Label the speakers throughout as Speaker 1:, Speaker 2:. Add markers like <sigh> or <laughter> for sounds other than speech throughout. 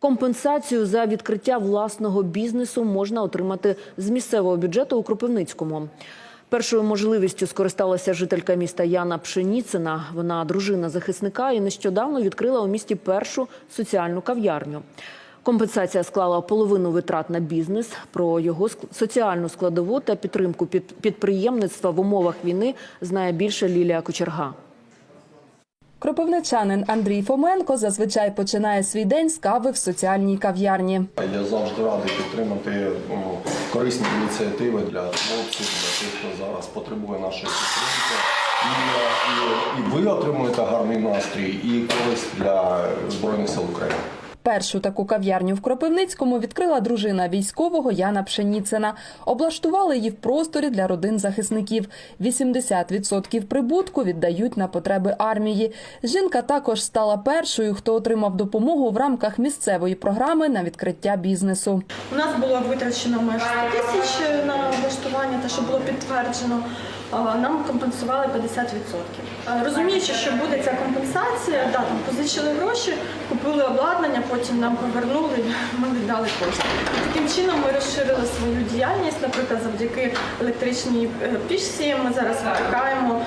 Speaker 1: Компенсацію за відкриття власного бізнесу можна отримати з місцевого бюджету у Кропивницькому. Першою можливістю скористалася жителька міста Яна Пшеніцина. Вона дружина захисника і нещодавно відкрила у місті першу соціальну кав'ярню. Компенсація склала половину витрат на бізнес. Про його соціальну складову та підтримку під- підприємництва в умовах війни знає більше Лілія Кочерга.
Speaker 2: Кропивничанин Андрій Фоменко зазвичай починає свій день з кави в соціальній кав'ярні.
Speaker 3: Я завжди радий підтримати ну, корисні ініціативи для хлопців, для тих, хто зараз потребує нашої підтримки. І, і, і ви отримуєте гарний настрій, і користь для Збройних сил України.
Speaker 2: Першу таку кав'ярню в Кропивницькому відкрила дружина військового Яна Пшеніцина. Облаштували її в просторі для родин захисників. 80% прибутку віддають на потреби армії. Жінка також стала першою, хто отримав допомогу в рамках місцевої програми на відкриття бізнесу.
Speaker 4: У нас було витрачено майже 100 тисяч на облаштування, те, що було підтверджено. Нам компенсували 50%. Розуміючи, що буде ця компенсація, да, там позичили гроші, купили обладнання, потім нам повернули, <laughs> ми віддали кошти. Таким чином ми розширили свою діяльність. Наприклад, завдяки електричній пішці пічці ми зараз випікаємо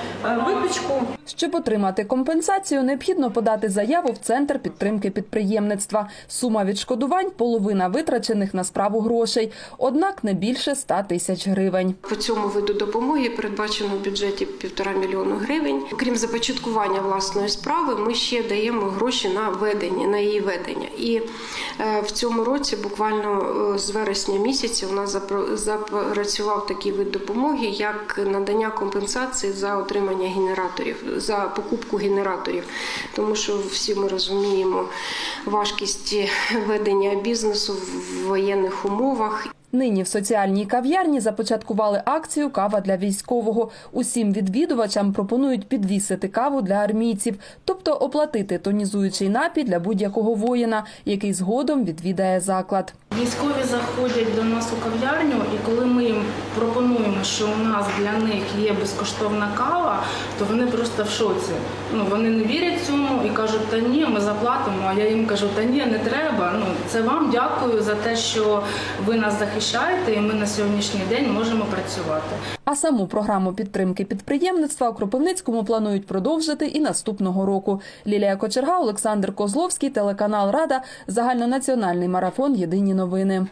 Speaker 4: випічку.
Speaker 2: Щоб отримати компенсацію, необхідно подати заяву в центр підтримки підприємництва. Сума відшкодувань половина витрачених на справу грошей, однак не більше 100 тисяч гривень.
Speaker 5: По цьому виду допомоги передбачено в бюджеті півтора мільйону гривень. Окрім започаткування власної справи, ми ще даємо гроші на ведення, на її ведення. І в цьому році, буквально е, з вересня місяця, у нас запрацював такий вид допомоги, як надання компенсації за отримання генераторів, за покупку генераторів. Тому що всі ми розуміємо важкість ведення бізнесу в воєнних умовах.
Speaker 2: Нині в соціальній кав'ярні започаткували акцію Кава для військового. Усім відвідувачам пропонують підвісити каву для армійців, тобто оплатити тонізуючий напій для будь-якого воїна, який згодом відвідає заклад.
Speaker 6: Військові заходять до нас у кав'ярню, і коли ми їм пропонуємо, що у нас для них є безкоштовна кава, то вони просто в шоці. Ну вони не вірять цьому і кажуть, та ні, ми заплатимо. А я їм кажу, та ні, не треба. Ну це вам дякую за те, що ви нас захищаєте, і ми на сьогоднішній день можемо працювати.
Speaker 2: А саму програму підтримки підприємництва у Кропивницькому планують продовжити і наступного року. Лілія Кочерга, Олександр Козловський, телеканал Рада, загальнонаціональний марафон. Єдині новини.